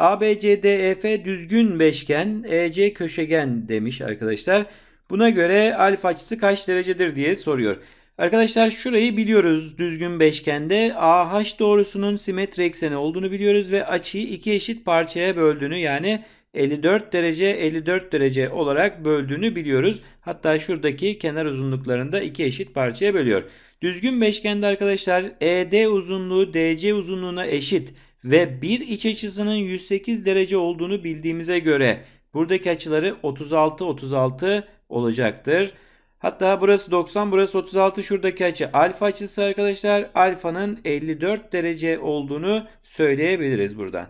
ABCDEF düzgün beşgen, EC köşegen demiş arkadaşlar. Buna göre alfa açısı kaç derecedir diye soruyor. Arkadaşlar şurayı biliyoruz düzgün beşgende AH doğrusunun simetri ekseni olduğunu biliyoruz ve açıyı iki eşit parçaya böldüğünü yani 54 derece 54 derece olarak böldüğünü biliyoruz. Hatta şuradaki kenar uzunluklarını da iki eşit parçaya bölüyor. Düzgün beşgende arkadaşlar ED uzunluğu DC uzunluğuna eşit ve bir iç açısının 108 derece olduğunu bildiğimize göre buradaki açıları 36 36 olacaktır. Hatta burası 90 burası 36 şuradaki açı alfa açısı arkadaşlar alfanın 54 derece olduğunu söyleyebiliriz buradan.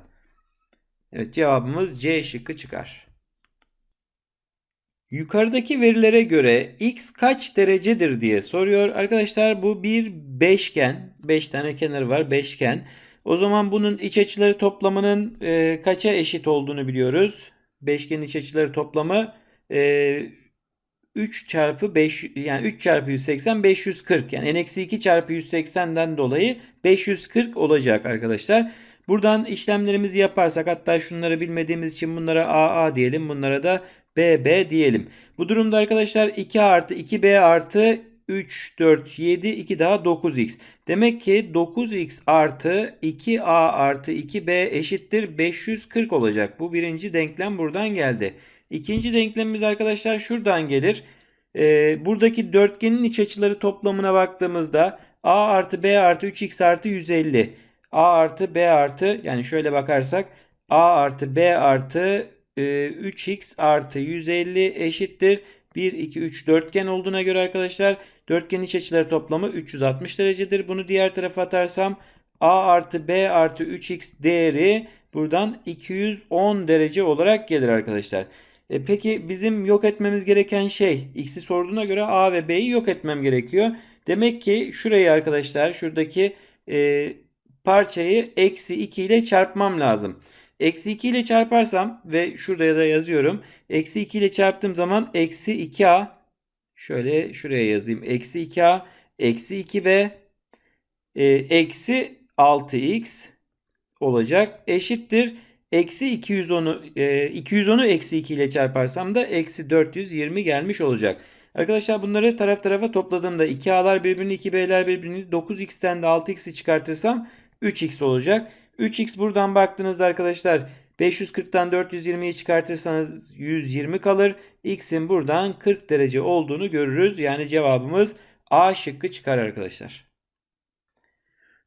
Evet cevabımız C şıkkı çıkar. Yukarıdaki verilere göre x kaç derecedir diye soruyor. Arkadaşlar bu bir beşgen. 5 tane kenarı var beşgen. O zaman bunun iç açıları toplamının e, kaça eşit olduğunu biliyoruz. Beşgenin iç açıları toplamı e, 3 çarpı 5 yani 3 çarpı 180 540 yani n-2 çarpı 180'den dolayı 540 olacak arkadaşlar. Buradan işlemlerimizi yaparsak hatta şunları bilmediğimiz için bunlara AA diyelim bunlara da BB diyelim. Bu durumda arkadaşlar 2 artı 2B artı 3, 4, 7, 2 daha 9x. Demek ki 9x artı 2a artı 2b eşittir 540 olacak. Bu birinci denklem buradan geldi. İkinci denklemimiz arkadaşlar şuradan gelir. Ee, buradaki dörtgenin iç açıları toplamına baktığımızda a artı b artı 3x artı 150. a artı b artı yani şöyle bakarsak a artı b artı e, 3x artı 150 eşittir. 1, 2, 3 dörtgen olduğuna göre arkadaşlar dörtgenin iç açıları toplamı 360 derecedir. Bunu diğer tarafa atarsam a artı b artı 3x değeri buradan 210 derece olarak gelir arkadaşlar. E peki bizim yok etmemiz gereken şey x'i sorduğuna göre a ve b'yi yok etmem gerekiyor. Demek ki şurayı arkadaşlar şuradaki e, parçayı eksi 2 ile çarpmam lazım. Eksi 2 ile çarparsam ve şuraya da yazıyorum. Eksi 2 ile çarptığım zaman eksi 2a şöyle şuraya yazayım. Eksi 2a eksi 2b e, eksi 6x olacak. Eşittir. Eksi 210'u e, 210'u eksi 2 ile çarparsam da eksi 420 gelmiş olacak. Arkadaşlar bunları taraf tarafa topladığımda 2a'lar birbirini 2b'ler birbirini 9x'ten de 6x'i çıkartırsam 3x olacak. 3x buradan baktığınızda arkadaşlar 540'tan 420'yi çıkartırsanız 120 kalır. X'in buradan 40 derece olduğunu görürüz. Yani cevabımız A şıkkı çıkar arkadaşlar.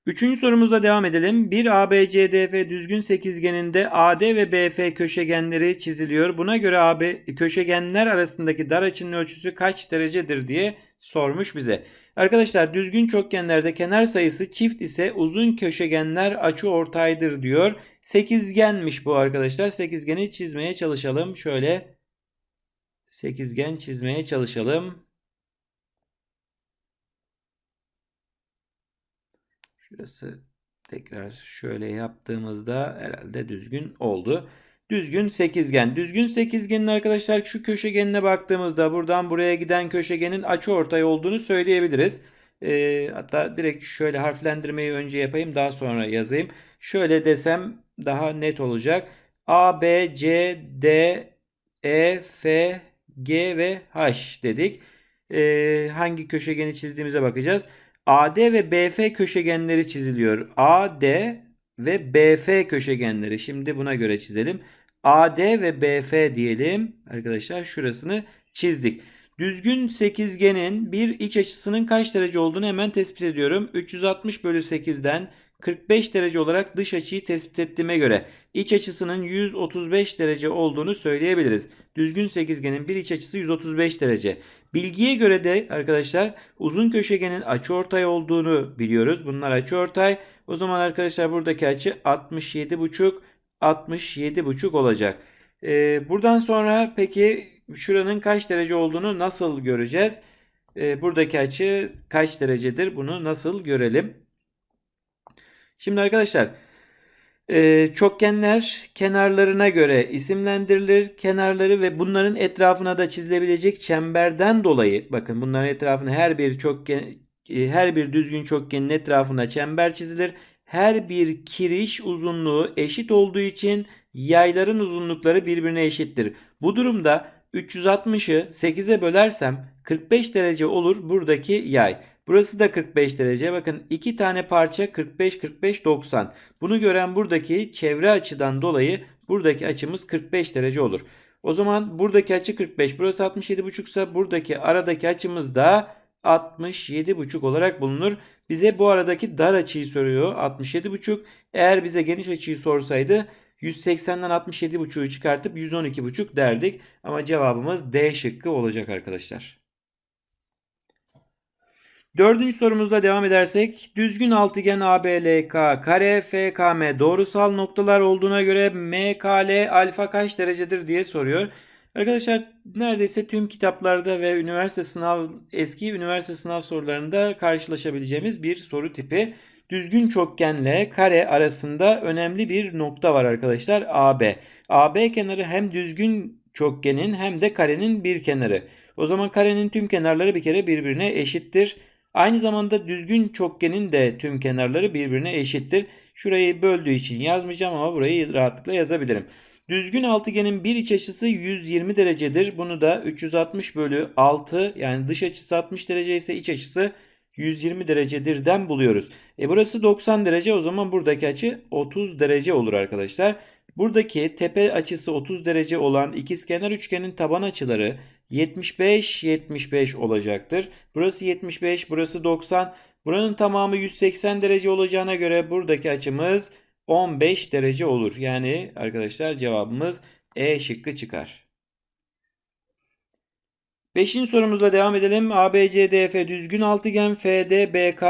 Üçüncü sorumuzla devam edelim. Bir ABCDF düzgün sekizgeninde AD ve BF köşegenleri çiziliyor. Buna göre AB köşegenler arasındaki dar açının ölçüsü kaç derecedir diye sormuş bize. Arkadaşlar düzgün çokgenlerde kenar sayısı çift ise uzun köşegenler açı ortaydır diyor. Sekizgenmiş bu arkadaşlar. Sekizgeni çizmeye çalışalım. Şöyle sekizgen çizmeye çalışalım. Şurası tekrar şöyle yaptığımızda herhalde düzgün oldu. Düzgün sekizgen. Düzgün sekizgenin arkadaşlar şu köşegenine baktığımızda buradan buraya giden köşegenin açıortay olduğunu söyleyebiliriz. E, hatta direkt şöyle harflendirmeyi önce yapayım daha sonra yazayım. Şöyle desem daha net olacak. A, B, C, D, E, F, G ve H dedik. E, hangi köşegeni çizdiğimize bakacağız. AD ve BF köşegenleri çiziliyor. AD ve BF köşegenleri. Şimdi buna göre çizelim. AD ve BF diyelim. Arkadaşlar şurasını çizdik. Düzgün sekizgenin bir iç açısının kaç derece olduğunu hemen tespit ediyorum. 360 bölü 8'den 45 derece olarak dış açıyı tespit ettiğime göre iç açısının 135 derece olduğunu söyleyebiliriz. Düzgün sekizgenin bir iç açısı 135 derece. Bilgiye göre de arkadaşlar uzun köşegenin açıortay olduğunu biliyoruz. Bunlar açıortay. O zaman arkadaşlar buradaki açı 67,5 67,5 olacak. Ee, buradan sonra peki şuranın kaç derece olduğunu nasıl göreceğiz? Ee, buradaki açı kaç derecedir? Bunu nasıl görelim? Şimdi arkadaşlar e, çokgenler kenarlarına göre isimlendirilir. Kenarları ve bunların etrafına da çizilebilecek çemberden dolayı bakın bunların etrafına her bir çokgen e, her bir düzgün çokgenin etrafına çember çizilir. Her bir kiriş uzunluğu eşit olduğu için yayların uzunlukları birbirine eşittir. Bu durumda 360'ı 8'e bölersem 45 derece olur buradaki yay. Burası da 45 derece. Bakın iki tane parça 45 45 90. Bunu gören buradaki çevre açıdan dolayı buradaki açımız 45 derece olur. O zaman buradaki açı 45. Burası 67,5 ise buradaki aradaki açımız da 67,5 olarak bulunur. Bize bu aradaki dar açıyı soruyor 67,5. Eğer bize geniş açıyı sorsaydı 180'den 67,5'u çıkartıp 112,5 derdik. Ama cevabımız D şıkkı olacak arkadaşlar. Dördüncü sorumuzla devam edersek düzgün altıgen ABLK kare FKM doğrusal noktalar olduğuna göre MKL alfa kaç derecedir diye soruyor. Arkadaşlar neredeyse tüm kitaplarda ve üniversite sınav eski üniversite sınav sorularında karşılaşabileceğimiz bir soru tipi. Düzgün çokgenle kare arasında önemli bir nokta var arkadaşlar AB. AB kenarı hem düzgün çokgenin hem de karenin bir kenarı. O zaman karenin tüm kenarları bir kere birbirine eşittir. Aynı zamanda düzgün çokgenin de tüm kenarları birbirine eşittir. Şurayı böldüğü için yazmayacağım ama burayı rahatlıkla yazabilirim. Düzgün altıgenin bir iç açısı 120 derecedir. Bunu da 360 bölü 6 yani dış açısı 60 derece ise iç açısı 120 derecedirden buluyoruz. E burası 90 derece o zaman buradaki açı 30 derece olur arkadaşlar. Buradaki tepe açısı 30 derece olan ikizkenar üçgenin taban açıları 75 75 olacaktır. Burası 75, burası 90. Buranın tamamı 180 derece olacağına göre buradaki açımız 15 derece olur. Yani arkadaşlar cevabımız E şıkkı çıkar. Beşinci sorumuzla devam edelim. ABCDF düzgün altıgen FDBK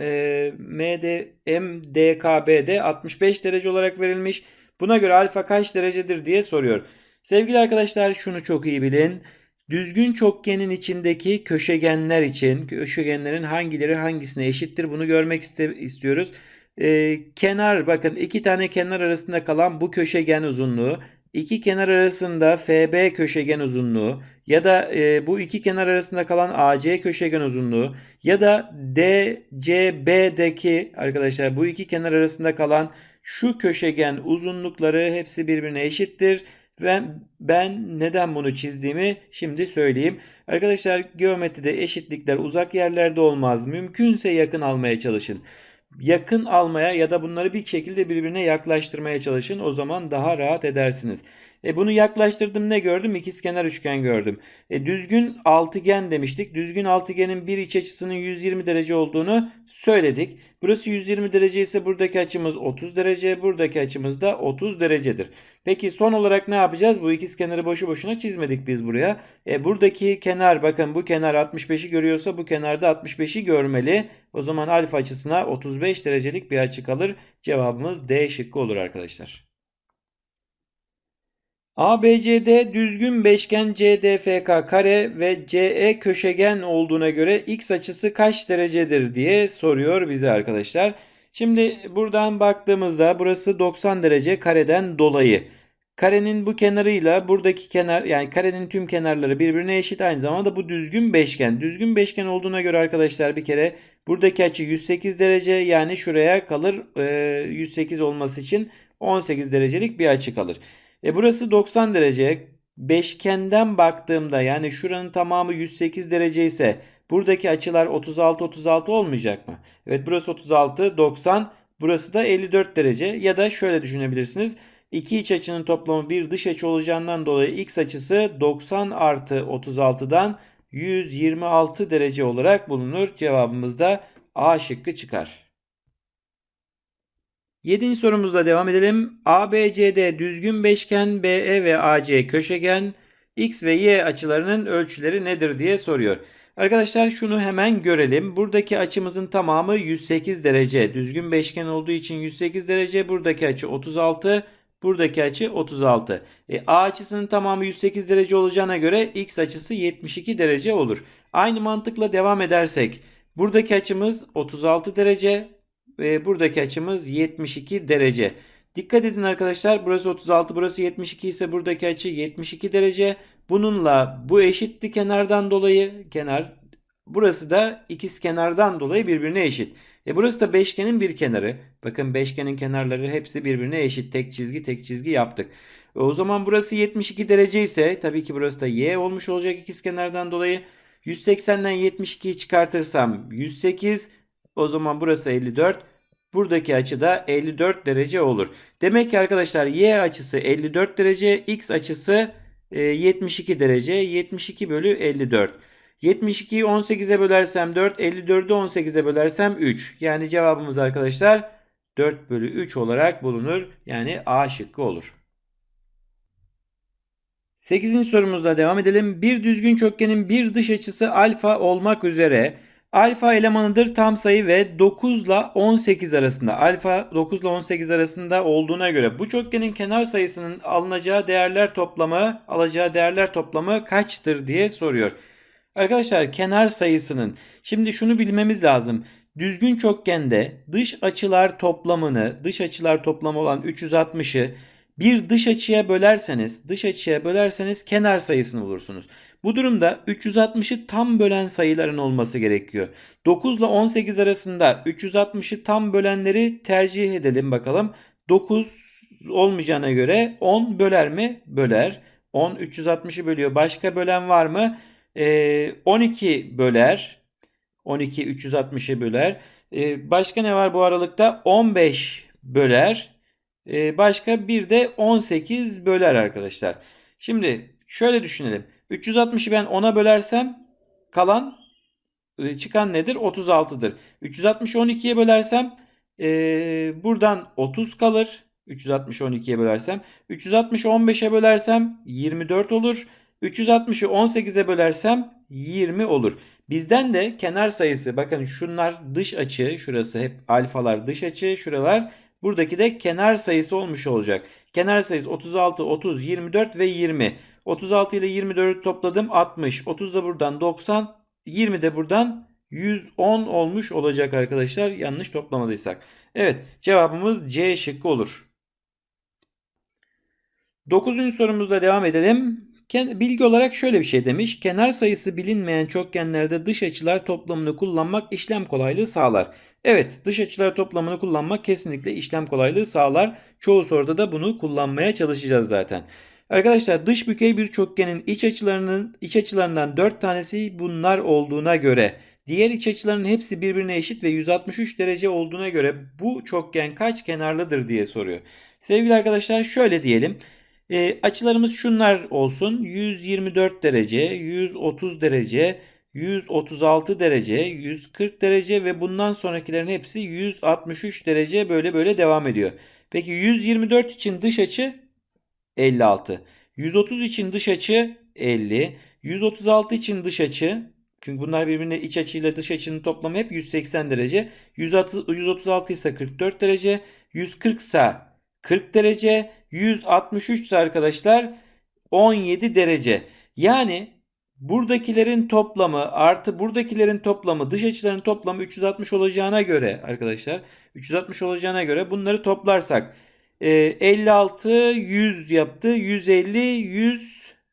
e, MD, MDKB'de 65 derece olarak verilmiş. Buna göre alfa kaç derecedir diye soruyor. Sevgili arkadaşlar şunu çok iyi bilin. Düzgün çokgenin içindeki köşegenler için köşegenlerin hangileri hangisine eşittir bunu görmek istiyoruz. Ee, kenar bakın iki tane kenar arasında kalan bu köşegen uzunluğu iki kenar arasında FB köşegen uzunluğu ya da e, bu iki kenar arasında kalan AC köşegen uzunluğu ya da DCB'deki arkadaşlar bu iki kenar arasında kalan şu köşegen uzunlukları hepsi birbirine eşittir. Ve ben neden bunu çizdiğimi şimdi söyleyeyim. Arkadaşlar geometride eşitlikler uzak yerlerde olmaz. Mümkünse yakın almaya çalışın. Yakın almaya ya da bunları bir şekilde birbirine yaklaştırmaya çalışın. O zaman daha rahat edersiniz. E bunu yaklaştırdım ne gördüm? İkizkenar üçgen gördüm. E düzgün altıgen demiştik. Düzgün altıgenin bir iç açısının 120 derece olduğunu söyledik. Burası 120 derece ise buradaki açımız 30 derece. Buradaki açımız da 30 derecedir. Peki son olarak ne yapacağız? Bu ikizkenarı boşu boşuna çizmedik biz buraya. E buradaki kenar bakın bu kenar 65'i görüyorsa bu kenarda 65'i görmeli. O zaman alfa açısına 35 derecelik bir açı kalır. Cevabımız D şıkkı olur arkadaşlar. ABCD düzgün beşgen CDFK kare ve CE köşegen olduğuna göre x açısı kaç derecedir diye soruyor bize arkadaşlar. Şimdi buradan baktığımızda burası 90 derece kareden dolayı. Karenin bu kenarıyla buradaki kenar yani karenin tüm kenarları birbirine eşit aynı zamanda bu düzgün beşgen. Düzgün beşgen olduğuna göre arkadaşlar bir kere buradaki açı 108 derece yani şuraya kalır 108 olması için 18 derecelik bir açı kalır. E burası 90 derece. Beşkenden baktığımda yani şuranın tamamı 108 derece ise buradaki açılar 36 36 olmayacak mı? Evet burası 36 90 burası da 54 derece ya da şöyle düşünebilirsiniz. İki iç açının toplamı bir dış açı olacağından dolayı x açısı 90 artı 36'dan 126 derece olarak bulunur. Cevabımız da A şıkkı çıkar. Yedinci sorumuzla devam edelim. ABCD düzgün beşgen BE ve AC köşegen X ve Y açılarının ölçüleri nedir diye soruyor. Arkadaşlar şunu hemen görelim. Buradaki açımızın tamamı 108 derece. Düzgün beşgen olduğu için 108 derece. Buradaki açı 36. Buradaki açı 36. E, A açısının tamamı 108 derece olacağına göre X açısı 72 derece olur. Aynı mantıkla devam edersek buradaki açımız 36 derece ve buradaki açımız 72 derece. Dikkat edin arkadaşlar burası 36 burası 72 ise buradaki açı 72 derece. Bununla bu eşitti kenardan dolayı kenar burası da ikiz kenardan dolayı birbirine eşit. E burası da beşgenin bir kenarı. Bakın beşgenin kenarları hepsi birbirine eşit. Tek çizgi tek çizgi yaptık. E o zaman burası 72 derece ise tabii ki burası da y olmuş olacak ikizkenardan dolayı. 180'den 72'yi çıkartırsam 108. O zaman burası 54. Buradaki açı da 54 derece olur. Demek ki arkadaşlar y açısı 54 derece, x açısı e, 72 derece. 72 bölü 54. 72'yi 18'e bölersem 4, 54'ü 18'e bölersem 3. Yani cevabımız arkadaşlar 4 bölü 3 olarak bulunur. Yani A şıkkı olur. 8. sorumuzla devam edelim. Bir düzgün çokgenin bir dış açısı alfa olmak üzere alfa elemanıdır tam sayı ve 9 ile 18 arasında. Alfa 9 ile 18 arasında olduğuna göre bu çokgenin kenar sayısının alınacağı değerler toplamı, alacağı değerler toplamı kaçtır diye soruyor. Arkadaşlar kenar sayısının şimdi şunu bilmemiz lazım. Düzgün çokgende dış açılar toplamını, dış açılar toplamı olan 360'ı bir dış açıya bölerseniz, dış açıya bölerseniz kenar sayısını bulursunuz. Bu durumda 360'ı tam bölen sayıların olması gerekiyor. 9 ile 18 arasında 360'ı tam bölenleri tercih edelim bakalım. 9 olmayacağına göre 10 böler mi? Böler. 10 360'ı bölüyor. Başka bölen var mı? Ee, 12 böler. 12 360'ı böler. Ee, başka ne var bu aralıkta? 15 böler. Ee, başka bir de 18 böler arkadaşlar. Şimdi şöyle düşünelim. 360'ı ben 10'a bölersem kalan e, çıkan nedir? 36'dır. 360'ı 12'ye bölersem e, buradan 30 kalır. 360'ı 12'ye bölersem. 360'ı 15'e bölersem 24 olur. 360'ı 18'e bölersem 20 olur. Bizden de kenar sayısı bakın şunlar dış açı şurası hep alfalar dış açı şuralar buradaki de kenar sayısı olmuş olacak. Kenar sayısı 36, 30, 24 ve 20. 36 ile 24'ü topladım 60. 30 da buradan 90. 20 de buradan 110 olmuş olacak arkadaşlar. Yanlış toplamadıysak. Evet cevabımız C şıkkı olur. 9. sorumuzla devam edelim. Bilgi olarak şöyle bir şey demiş. Kenar sayısı bilinmeyen çokgenlerde dış açılar toplamını kullanmak işlem kolaylığı sağlar. Evet dış açılar toplamını kullanmak kesinlikle işlem kolaylığı sağlar. Çoğu soruda da bunu kullanmaya çalışacağız zaten. Arkadaşlar dış bükey bir çokgenin iç açılarının iç açılarından 4 tanesi bunlar olduğuna göre diğer iç açıların hepsi birbirine eşit ve 163 derece olduğuna göre bu çokgen kaç kenarlıdır diye soruyor. Sevgili arkadaşlar şöyle diyelim. E, açılarımız şunlar olsun. 124 derece, 130 derece, 136 derece, 140 derece ve bundan sonrakilerin hepsi 163 derece böyle böyle devam ediyor. Peki 124 için dış açı 56. 130 için dış açı 50. 136 için dış açı çünkü bunlar birbirine iç açıyla dış açının toplamı hep 180 derece. 136 ise 44 derece. 140 ise 40 derece. 163 ise arkadaşlar 17 derece. Yani buradakilerin toplamı artı buradakilerin toplamı dış açıların toplamı 360 olacağına göre arkadaşlar 360 olacağına göre bunları toplarsak 56 100 yaptı 150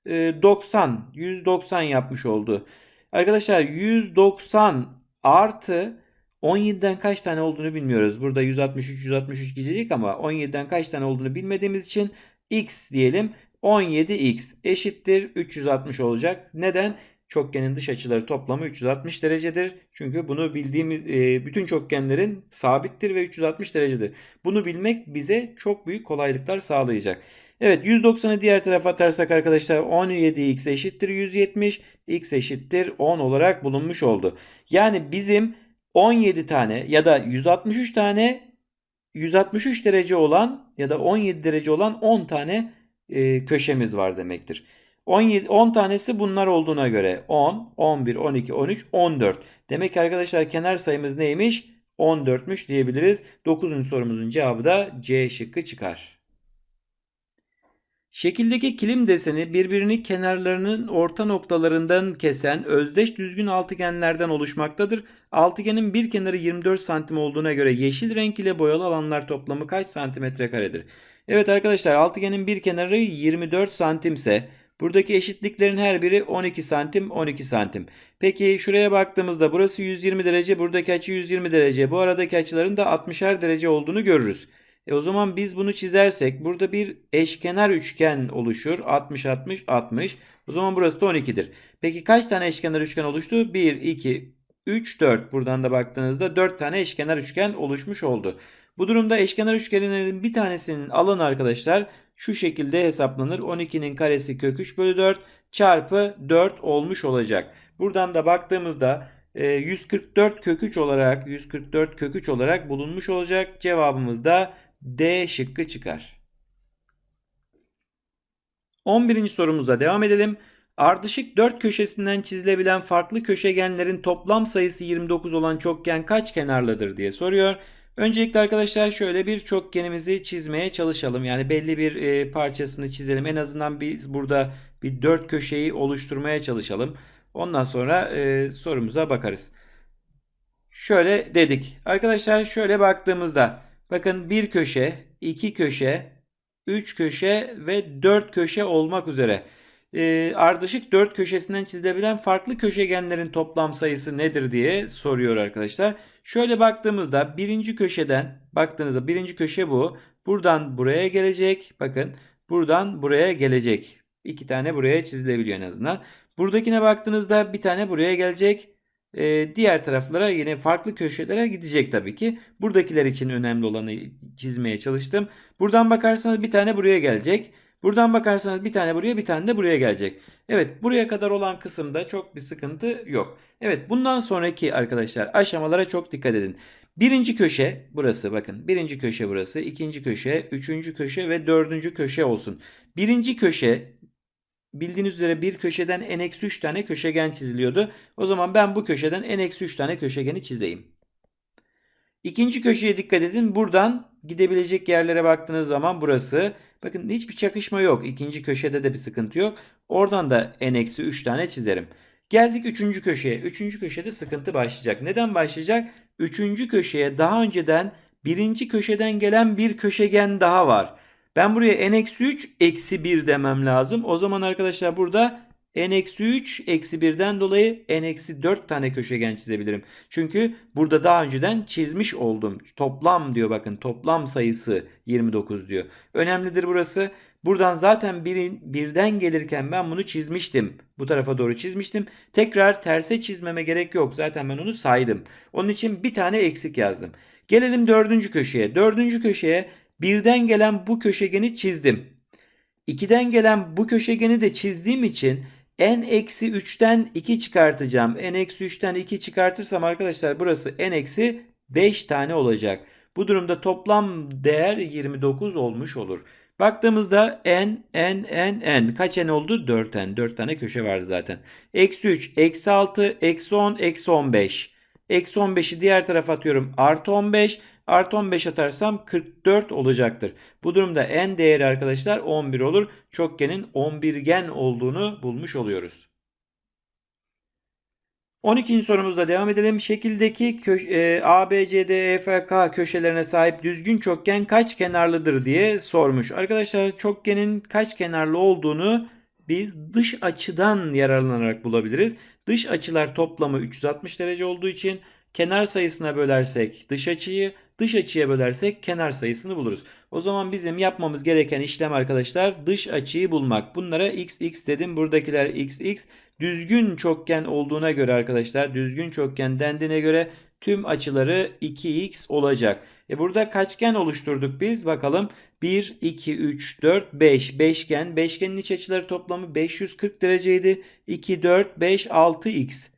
190 190 yapmış oldu. Arkadaşlar 190 artı 17'den kaç tane olduğunu bilmiyoruz. Burada 163 163 gidecek ama 17'den kaç tane olduğunu bilmediğimiz için x diyelim. 17x eşittir 360 olacak. Neden? Çokgenin dış açıları toplamı 360 derecedir. Çünkü bunu bildiğimiz e, bütün çokgenlerin sabittir ve 360 derecedir. Bunu bilmek bize çok büyük kolaylıklar sağlayacak. Evet 190'ı diğer tarafa atarsak arkadaşlar 17x eşittir 170. x eşittir 10 olarak bulunmuş oldu. Yani bizim 17 tane ya da 163 tane 163 derece olan ya da 17 derece olan 10 tane e, köşemiz var demektir. 17, 10 tanesi bunlar olduğuna göre 10, 11, 12, 13, 14. Demek ki arkadaşlar kenar sayımız neymiş? 14'müş diyebiliriz. 9. sorumuzun cevabı da C şıkkı çıkar. Şekildeki kilim deseni birbirini kenarlarının orta noktalarından kesen özdeş düzgün altıgenlerden oluşmaktadır. Altıgenin bir kenarı 24 santim olduğuna göre yeşil renk ile boyalı alanlar toplamı kaç santimetre karedir? Evet arkadaşlar altıgenin bir kenarı 24 santimse Buradaki eşitliklerin her biri 12 santim 12 santim. Peki şuraya baktığımızda burası 120 derece buradaki açı 120 derece. Bu aradaki açıların da 60'ar derece olduğunu görürüz. E o zaman biz bunu çizersek burada bir eşkenar üçgen oluşur. 60 60 60. O zaman burası da 12'dir. Peki kaç tane eşkenar üçgen oluştu? 1 2 3 4. Buradan da baktığınızda 4 tane eşkenar üçgen oluşmuş oldu. Bu durumda eşkenar üçgenlerin bir tanesinin alanı arkadaşlar şu şekilde hesaplanır. 12'nin karesi kök 3 bölü 4 çarpı 4 olmuş olacak. Buradan da baktığımızda 144 kök 3 olarak 144 kök 3 olarak bulunmuş olacak. Cevabımız da D şıkkı çıkar. 11. sorumuza devam edelim. Ardışık dört köşesinden çizilebilen farklı köşegenlerin toplam sayısı 29 olan çokgen kaç kenarlıdır diye soruyor. Öncelikle arkadaşlar şöyle bir çokgenimizi çizmeye çalışalım. Yani belli bir e, parçasını çizelim. En azından biz burada bir dört köşeyi oluşturmaya çalışalım. Ondan sonra e, sorumuza bakarız. Şöyle dedik. Arkadaşlar şöyle baktığımızda bakın bir köşe, iki köşe, üç köşe ve dört köşe olmak üzere e, ardışık dört köşesinden çizilebilen farklı köşegenlerin toplam sayısı nedir diye soruyor arkadaşlar. Şöyle baktığımızda birinci köşeden baktığınızda birinci köşe bu. Buradan buraya gelecek. Bakın buradan buraya gelecek. İki tane buraya çizilebiliyor en azından. Buradakine baktığınızda bir tane buraya gelecek. Ee, diğer taraflara yine farklı köşelere gidecek tabii ki. Buradakiler için önemli olanı çizmeye çalıştım. Buradan bakarsanız bir tane buraya gelecek. Buradan bakarsanız bir tane buraya bir tane de buraya gelecek. Evet buraya kadar olan kısımda çok bir sıkıntı yok. Evet bundan sonraki arkadaşlar aşamalara çok dikkat edin. Birinci köşe burası bakın. Birinci köşe burası. ikinci köşe, üçüncü köşe ve dördüncü köşe olsun. Birinci köşe bildiğiniz üzere bir köşeden n-3 tane köşegen çiziliyordu. O zaman ben bu köşeden n-3 tane köşegeni çizeyim. İkinci köşeye dikkat edin. Buradan gidebilecek yerlere baktığınız zaman burası. Bakın hiçbir çakışma yok. İkinci köşede de bir sıkıntı yok. Oradan da n-3 tane çizerim. Geldik üçüncü köşeye. Üçüncü köşede sıkıntı başlayacak. Neden başlayacak? Üçüncü köşeye daha önceden birinci köşeden gelen bir köşegen daha var. Ben buraya n-3 eksi 1 demem lazım. O zaman arkadaşlar burada n-3 eksi 1'den dolayı n-4 tane köşegen çizebilirim. Çünkü burada daha önceden çizmiş oldum. Toplam diyor bakın toplam sayısı 29 diyor. Önemlidir burası. Buradan zaten birin, birden gelirken ben bunu çizmiştim. Bu tarafa doğru çizmiştim. Tekrar terse çizmeme gerek yok. Zaten ben onu saydım. Onun için bir tane eksik yazdım. Gelelim dördüncü köşeye. Dördüncü köşeye birden gelen bu köşegeni çizdim. 2'den gelen bu köşegeni de çizdiğim için n-3'ten 2 çıkartacağım. n-3'ten 2 çıkartırsam arkadaşlar burası n-5 tane olacak. Bu durumda toplam değer 29 olmuş olur. Baktığımızda n, n, n, n. Kaç n oldu? 4 n. 4 tane köşe vardı zaten. Eksi 3, eksi 6, eksi 10, eksi 15. Eksi 15'i diğer tarafa atıyorum. Artı 15. Artı 15 atarsam 44 olacaktır. Bu durumda n değeri arkadaşlar 11 olur. Çokgenin 11gen olduğunu bulmuş oluyoruz. 12. sorumuzda devam edelim. Şekildeki e, A, E, köşelerine sahip düzgün çokgen kaç kenarlıdır diye sormuş. Arkadaşlar çokgenin kaç kenarlı olduğunu biz dış açıdan yararlanarak bulabiliriz. Dış açılar toplamı 360 derece olduğu için kenar sayısına bölersek dış açıyı, dış açıya bölersek kenar sayısını buluruz. O zaman bizim yapmamız gereken işlem arkadaşlar dış açıyı bulmak. Bunlara x x dedim. Buradakiler x x. Düzgün çokgen olduğuna göre arkadaşlar düzgün çokgen dendiğine göre tüm açıları 2x olacak. E burada kaçgen oluşturduk biz? Bakalım 1, 2, 3, 4, 5. Beşgen. Beşgenin iç açıları toplamı 540 dereceydi. 2, 4, 5, 6x.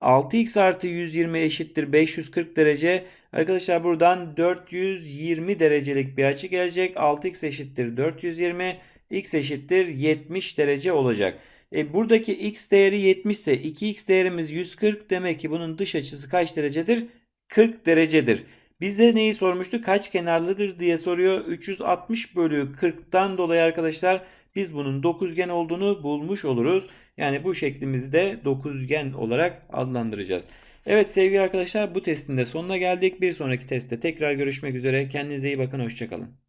6x artı 120 eşittir 540 derece. Arkadaşlar buradan 420 derecelik bir açı gelecek. 6x eşittir 420. x eşittir 70 derece olacak. E, buradaki x değeri 70 ise 2x değerimiz 140. Demek ki bunun dış açısı kaç derecedir? 40 derecedir. Bize neyi sormuştu? Kaç kenarlıdır diye soruyor. 360 bölü 40'tan dolayı arkadaşlar biz bunun dokuzgen olduğunu bulmuş oluruz. Yani bu şeklimizde dokuzgen olarak adlandıracağız. Evet sevgili arkadaşlar bu testin de sonuna geldik. Bir sonraki testte tekrar görüşmek üzere. Kendinize iyi bakın. Hoşçakalın.